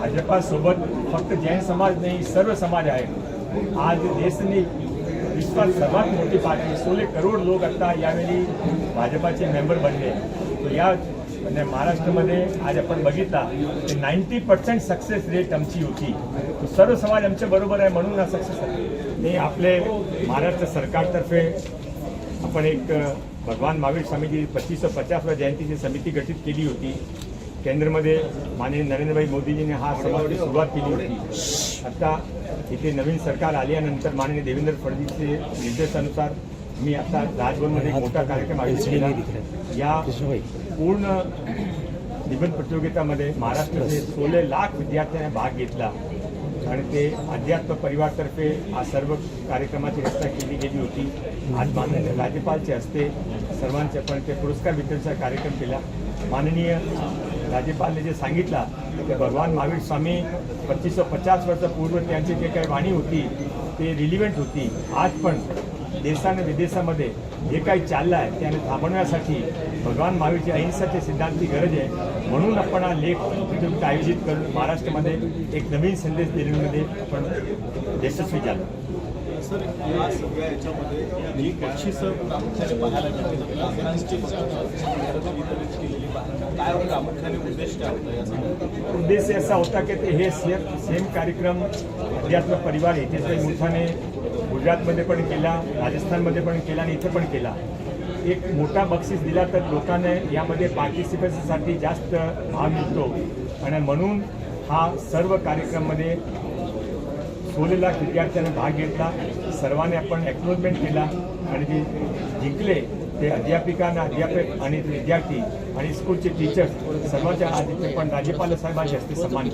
भाजपासोबत फक्त जैन समाज नाही सर्व समाज आहे. आज देशनी विश्वात सर्वात मोठी पार्टी सोळे करोड लोक आता यावेळी भाजपाचे मेंबर बनले. तर या म्हणजे महाराष्ट्रामध्ये आज आपण बघितला की नाईन्टी पर्सेंट सक्सेस रेट आमची होती. तो सर्व समाज आमच्या बरोबर आहे म्हणून हा सक्सेस आहे. आपले महाराष्ट्र सरकारतर्फे आपण एक भगवान महावीर स्वामीजी पच्चीस पचासव्या जयंतीची समिती गठीत केली होती. केंद्रमध्ये माननीय नरेंद्रभाई मोदीजीने हा समारोहाची सुरुवात केली होती. आता इथे नवीन सरकार आल्यानंतर माननीय देवेंद्र फडणवीसचे निर्देशानुसार मी आता राजभवनमध्ये एक मोठा कार्यक्रम आयोजित केला. या पूर्ण निबंध प्रतियोगितामध्ये महाराष्ट्राचे सोळे लाख विद्यार्थ्यांनी भाग घेतला. आणि ते अध्यात्म परिवारतर्फे हा सर्व कार्यक्रमाची रचना केली गेली होती. आज माननीय राज्यपालचे हस्ते सर्वांचे पण ते पुरस्कार वितरणचा कार्यक्रम केला. माननीय राज्यपालने जे सांगितलं ते भगवान महावीर स्वामी पच्चीसशे पचास वर्ष पूर्व त्यांची जे काही वाणी होती ते रिलिव्हंट होती. आज पण देशाने विदेशामध्ये जे काही चाललं आहे त्याने थांबवण्यासाठी भगवान महावीरची अहिंसाचे सिद्धांतची गरज आहे. म्हणून आपण हा लेख प्रतियोगिता आयोजित करून महाराष्ट्रामध्ये एक नवीन संदेश देण्यामध्ये आपण यशस्वी झालो. सर या सगळ्या याच्यामध्ये जी बक्षिसं प्रामुख्याने पाहायला मिळते केलेली काय प्रामुख्याने उद्देश काय होता उद्देश असा होता की ते हे सेम सेम कार्यक्रम अध्यात्म परिवार येथे मोठाने गुजरातमध्ये पण केला राजस्थानमध्ये पण केला आणि इथं पण केला. एक मोठा बक्षीस दिला तर लोकांना यामध्ये पार्टिसिपेशनसाठी जास्त भाग मिळतो. आणि म्हणून हा सर्व कार्यक्रममध्ये सोळे लाख विद्यार्थ्यांनी भाग घेतला. सर्वांनी आपण एक्नॉलमेंट केला. आणि जे जिंकले ते अध्यापिकांना अध्यापक आणि विद्यार्थी आणि स्कूलचे टीचर्स सर्वांच्या आधी पण राज्यपाल साहेबांच्या असते सन्मान